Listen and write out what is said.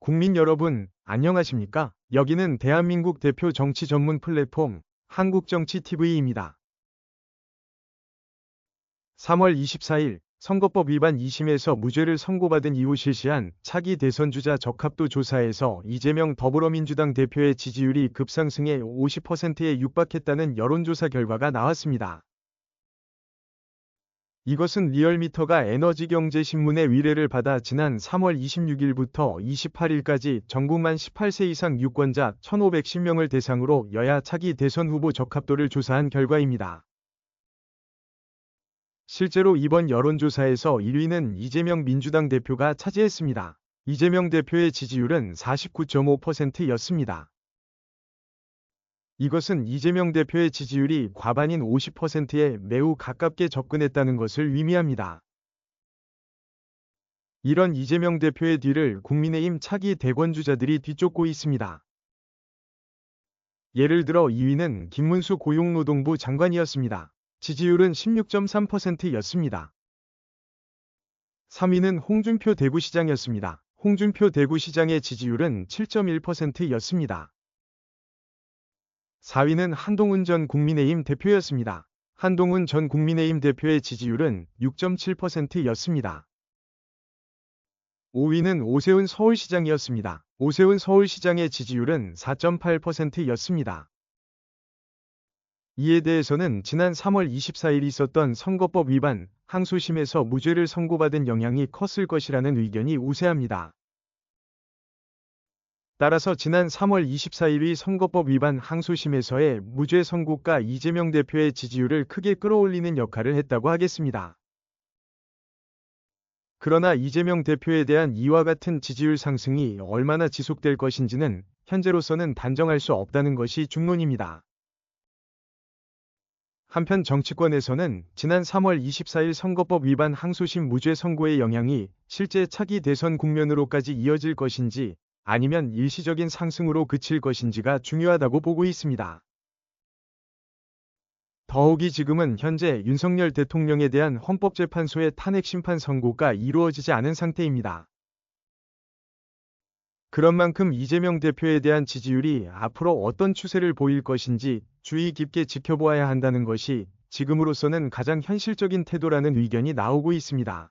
국민 여러분, 안녕하십니까? 여기는 대한민국 대표 정치 전문 플랫폼 한국정치TV입니다. 3월 24일 선거법 위반 2심에서 무죄를 선고받은 이후 실시한 차기 대선 주자 적합도 조사에서 이재명 더불어민주당 대표의 지지율이 급상승해 50%에 육박했다는 여론조사 결과가 나왔습니다. 이것은 리얼미터가 에너지경제신문의 위례를 받아 지난 3월 26일부터 28일까지 전국 만 18세 이상 유권자 1,510명을 대상으로 여야 차기 대선 후보 적합도를 조사한 결과입니다. 실제로 이번 여론조사에서 1위는 이재명 민주당 대표가 차지했습니다. 이재명 대표의 지지율은 49.5%였습니다. 이것은 이재명 대표의 지지율이 과반인 50%에 매우 가깝게 접근했다는 것을 의미합니다. 이런 이재명 대표의 뒤를 국민의힘 차기 대권주자들이 뒤쫓고 있습니다. 예를 들어 2위는 김문수 고용노동부 장관이었습니다. 지지율은 16.3%였습니다. 3위는 홍준표 대구시장이었습니다. 홍준표 대구시장의 지지율은 7.1%였습니다. 4위는 한동훈 전 국민의힘 대표였습니다. 한동훈 전 국민의힘 대표의 지지율은 6.7%였습니다. 5위는 오세훈 서울시장이었습니다. 오세훈 서울시장의 지지율은 4.8%였습니다. 이에 대해서는 지난 3월 24일 있었던 선거법 위반 항소심에서 무죄를 선고받은 영향이 컸을 것이라는 의견이 우세합니다. 따라서 지난 3월 24일의 선거법 위반 항소심에서의 무죄 선고가 이재명 대표의 지지율을 크게 끌어올리는 역할을 했다고 하겠습니다. 그러나 이재명 대표에 대한 이와 같은 지지율 상승이 얼마나 지속될 것인지는 현재로서는 단정할 수 없다는 것이 중론입니다. 한편 정치권에서는 지난 3월 24일 선거법 위반 항소심 무죄 선고의 영향이 실제 차기 대선 국면으로까지 이어질 것인지 아니면 일시적인 상승으로 그칠 것인지가 중요하다고 보고 있습니다. 더욱이 지금은 현재 윤석열 대통령에 대한 헌법재판소의 탄핵심판 선고가 이루어지지 않은 상태입니다. 그런 만큼 이재명 대표에 대한 지지율이 앞으로 어떤 추세를 보일 것인지 주의 깊게 지켜보아야 한다는 것이 지금으로서는 가장 현실적인 태도라는 의견이 나오고 있습니다.